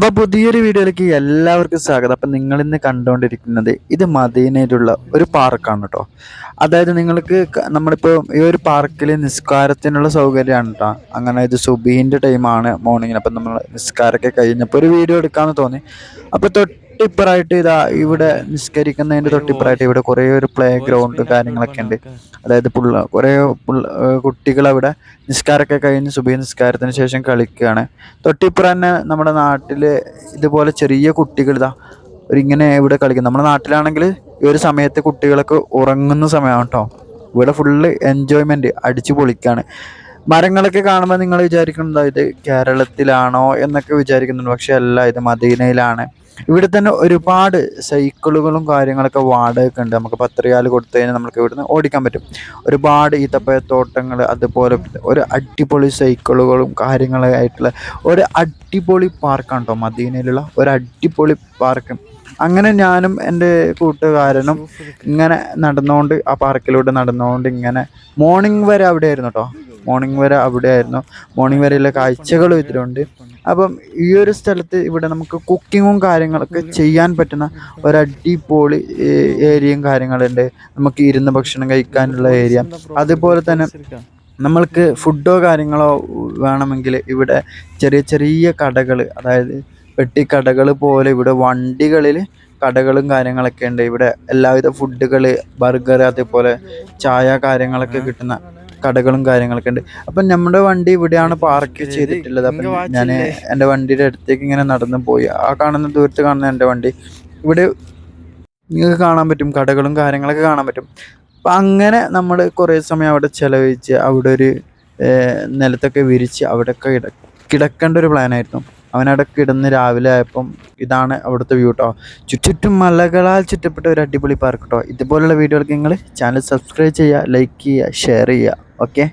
അപ്പൊ പുതിയൊരു വീഡിയോയിലേക്ക് എല്ലാവർക്കും സ്വാഗതം. അപ്പൊ നിങ്ങൾ ഇന്ന് കണ്ടുകൊണ്ടിരിക്കുന്നത് ഇത് മദീനയിലുള്ള ഒരു പാർക്കാണ് കേട്ടോ അതായത് നിങ്ങൾക്ക് നമ്മളിപ്പോ ഈ ഒരു പാർക്കിൽ നിസ്കാരത്തിനുള്ള സൗകര്യമാണ് കേട്ടോ അങ്ങനെ ഇത് സുബീന്റെ ടൈമാണ് മോർണിംഗിന് അപ്പൊ നമ്മൾ നിസ്കാരമൊക്കെ കഴിഞ്ഞപ്പോൾ ഒരു വീഡിയോ എടുക്കാന്ന് തോന്നി. അപ്പൊ തൊട്ടിപ്പുറമായിട്ട് ഇതാ ഇവിടെ നിസ്കരിക്കുന്നതിന്റെ തൊട്ടിപ്പുറമായിട്ട് ഇവിടെ കുറേ ഒരു പ്ലേ ഗ്രൗണ്ട് കാര്യങ്ങളൊക്കെ ഉണ്ട്. അതായത് പുള്ള കുറേ കുട്ടികൾ അവിടെ നിസ്കാരമൊക്കെ കഴിഞ്ഞ് സുബി നിസ്കാരത്തിന് ശേഷം കളിക്കുകയാണ്. തൊട്ടിപ്പുറം തന്നെ നമ്മുടെ നാട്ടിൽ ഇതുപോലെ ചെറിയ കുട്ടികൾ ഇതാ ഇങ്ങനെ ഇവിടെ കളിക്കും നമ്മുടെ നാട്ടിലാണെങ്കിൽ ഈ ഒരു സമയത്ത് കുട്ടികളൊക്കെ ഉറങ്ങുന്ന സമയമാണ് കേട്ടോ. ഇവിടെ ഫുള്ള് എൻജോയ്മെന്റ് അടിച്ചു പൊളിക്കാണ്. മരങ്ങളൊക്കെ കാണുമ്പോൾ നിങ്ങൾ വിചാരിക്കുന്നുണ്ടോ ഇത് കേരളത്തിലാണോ എന്നൊക്കെ വിചാരിക്കുന്നുണ്ട്. പക്ഷെ അല്ല ഇത് മദീനയിലാണ്. ഇവിടെ തന്നെ ഒരുപാട് സൈക്കിളുകളും കാര്യങ്ങളൊക്കെ വാടക ഉണ്ട്. നമുക്ക് പത്രികാൽ കൊടുത്തു കഴിഞ്ഞാൽ നമുക്ക് ഇവിടുന്ന് ഓടിക്കാൻ പറ്റും. ഒരുപാട് ഈത്തപ്പഴത്തോട്ടങ്ങൾ അതുപോലെ ഒരു അടിപൊളി സൈക്കിളുകളും കാര്യങ്ങളായിട്ടുള്ള ഒരു അടിപൊളി പാർക്കാണ് കേട്ടോ മദീനയിലുള്ള ഒരു അടിപൊളി പാർക്ക്. അങ്ങനെ ഞാനും എന്റെ കൂട്ടുകാരനും ഇങ്ങനെ നടന്നുകൊണ്ട് ആ പാർക്കിലൂടെ നടന്നുകൊണ്ട് ഇങ്ങനെ മോർണിംഗ് വരെ അവിടെ ആയിരുന്നു കേട്ടോ മോർണിംഗ് വരെ അവിടെയായിരുന്നു. മോർണിംഗ് വരെയുള്ള കാഴ്ചകളും ഇതിലുണ്ട്. അപ്പം ഈ ഒരു സ്ഥലത്ത് ഇവിടെ നമുക്ക് കുക്കിങ്ങും കാര്യങ്ങളൊക്കെ ചെയ്യാൻ പറ്റുന്ന ഒരു അടിപൊളി ഏരിയയും കാര്യങ്ങളുണ്ട്. നമുക്ക് ഇരുന്ന് ഭക്ഷണം കഴിക്കാനുള്ള ഏരിയ. അതുപോലെ തന്നെ നമ്മൾക്ക് ഫുഡോ കാര്യങ്ങളോ വേണമെങ്കിൽ ഇവിടെ ചെറിയ ചെറിയ കടകൾ അതായത് പെട്ടിക്കടകൾ പോലെ ഇവിടെ വണ്ടികളിൽ കടകളും കാര്യങ്ങളൊക്കെ ഉണ്ട്. ഇവിടെ എല്ലാവിധ ഫുഡുകൾ ബർഗർ അതേപോലെ ചായ കാര്യങ്ങളൊക്കെ കിട്ടുന്ന കടകളും കാര്യങ്ങളൊക്കെ ഉണ്ട്. അപ്പം നമ്മുടെ വണ്ടി ഇവിടെയാണ് പാർക്ക് ചെയ്തിട്ടുള്ളത്. അപ്പം ഞാൻ എന്റെ വണ്ടിയുടെ അടുത്തേക്ക് ഇങ്ങനെ നടന്നു പോയി. ആ കാണുന്ന ദൂരത്ത് കാണുന്ന എന്റെ വണ്ടി. ഇവിടെ നിങ്ങൾക്ക് കാണാൻ പറ്റും കടകളും കാര്യങ്ങളൊക്കെ കാണാൻ പറ്റും. അപ്പം അങ്ങനെ നമ്മൾ കുറേ സമയം അവിടെ ചിലവഴിച്ച് അവിടെ ഒരു നിലത്തൊക്കെ വിരിച്ച് അവിടെയൊക്കെ കിട കിടക്കേണ്ട ഒരു പ്ലാനായിരുന്നു അവനവിടെ കിടന്ന് രാവിലെ ആയപ്പം ഇതാണ് അവിടുത്തെ വ്യൂ കേട്ടോ ചുറ്റും മലകളാൽ ചുറ്റപ്പെട്ട ഒരു അടിപൊളി പാർക്ക് കേട്ടോ ഇതുപോലുള്ള വീഡിയോകൾക്ക് നിങ്ങൾ ചാനൽ സബ്സ്ക്രൈബ് ചെയ്യുക ലൈക്ക് ചെയ്യുക ഷെയർ ചെയ്യുക. ഓക്കെ